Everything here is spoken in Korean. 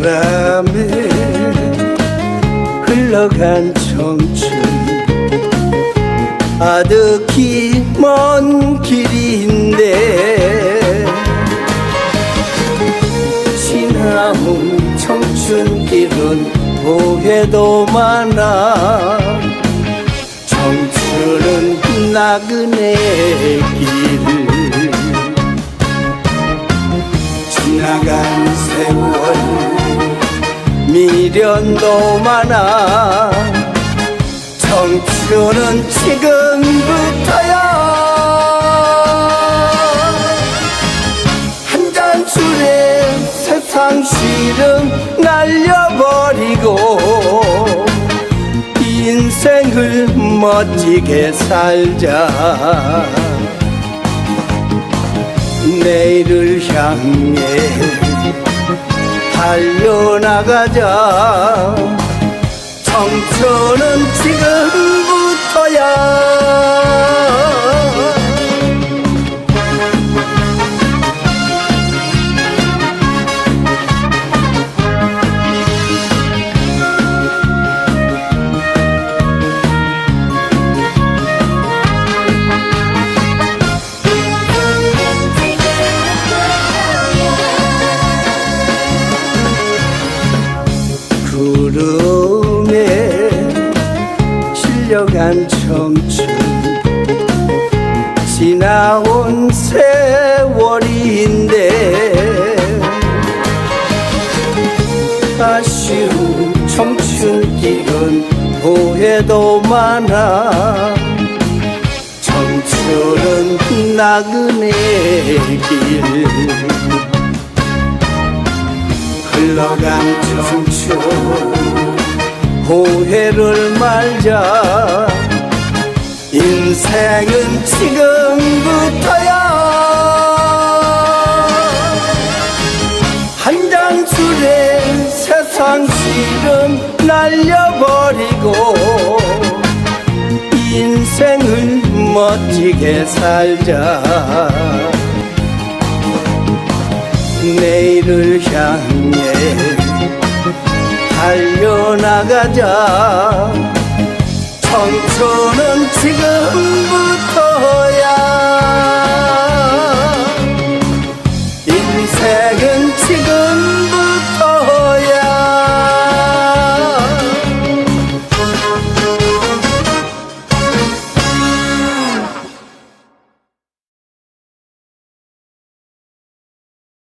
바람에 흘러간 청춘. 아득히 먼 길인데 지나온 청춘길은 오해도 많아. 청춘은 나그네 길. 지나간 세월 미련도 많아. 청춘은 지금부터야. 한 잔 술에 세상 시름 날려버리고 인생을 멋지게 살자. 내일을 향해 나가자. 청춘은 지금 청춘 지나온 세월인데 아쉬운 청춘길은 오해도 많아. 청춘은 나그네 길. 흘러간 청춘 후회를 말자 인생은 지금부터야 한잔 술에 세상 시름 날려버리고 인생을 멋지게 살자. 내일을 향해 달려나가자 청춘은 지금부터야.